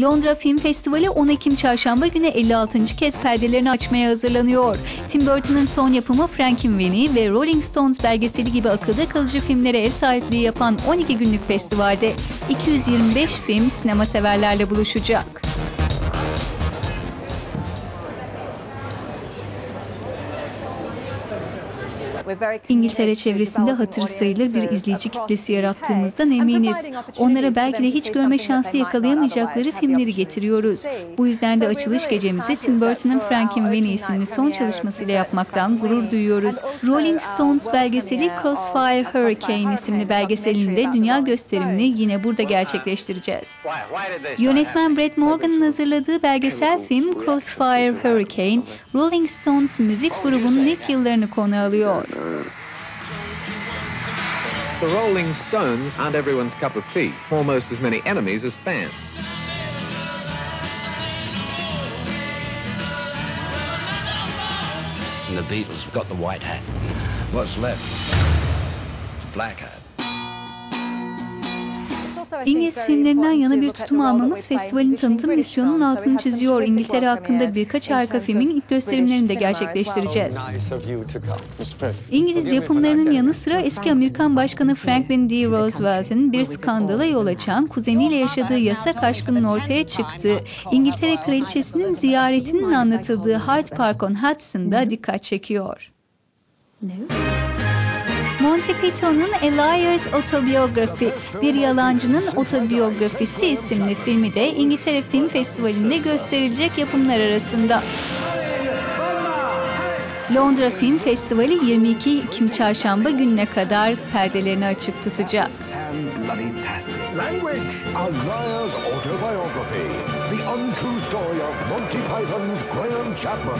Londra Film Festivali 10 Ekim Çarşamba günü 56. kez perdelerini açmaya hazırlanıyor. Tim Burton'ın son yapımı Frankenweenie ve Rolling Stones belgeseli gibi akılda kalıcı filmlere ev sahipliği yapan 12 günlük festivalde 225 film sinema severlerle buluşacak. İngiltere çevresinde hatırı sayılır bir izleyici kitlesi yarattığımızdan eminiz. Onlara belki de hiç görme şansı yakalayamayacakları filmleri getiriyoruz. Bu yüzden de açılış gecemizi Tim Burton'ın Frankenweenie isimli son çalışmasıyla yapmaktan gurur duyuyoruz. Rolling Stones belgeseli Crossfire Hurricane isimli belgeselinde dünya gösterimini yine burada gerçekleştireceğiz. Yönetmen Brett Morgan'ın hazırladığı belgesel film Crossfire Hurricane, Rolling Stones müzik grubunun ilk yıllarını konu alıyor. The Rolling Stones aren't everyone's cup of tea. Almost as many enemies as fans. And the Beatles got the white hat. What's left? Black hat. İngiliz filmlerinden yana bir tutum almamız festivalin tanıtım misyonunun altını çiziyor. İngiltere hakkında birkaç harika filmin ilk gösterimlerini de gerçekleştireceğiz. İngiliz yapımlarının yanı sıra eski Amerikan Başkanı Franklin D. Roosevelt'in bir skandala yol açan kuzeniyle yaşadığı yasak aşkının ortaya çıktığı İngiltere Kraliçesi'nin ziyaretinin anlatıldığı Hyde Park on Hudson'da dikkat çekiyor. Monty Python'un A Liar's Autobiography, Bir Yalancının Otobiyografisi isimli filmi de İngiltere Film Festivali'nde gösterilecek yapımlar arasında. Londra Film Festivali 22 Ekim Çarşamba gününe kadar perdelerini açık tutacak. Monty Python's Graham Chapman.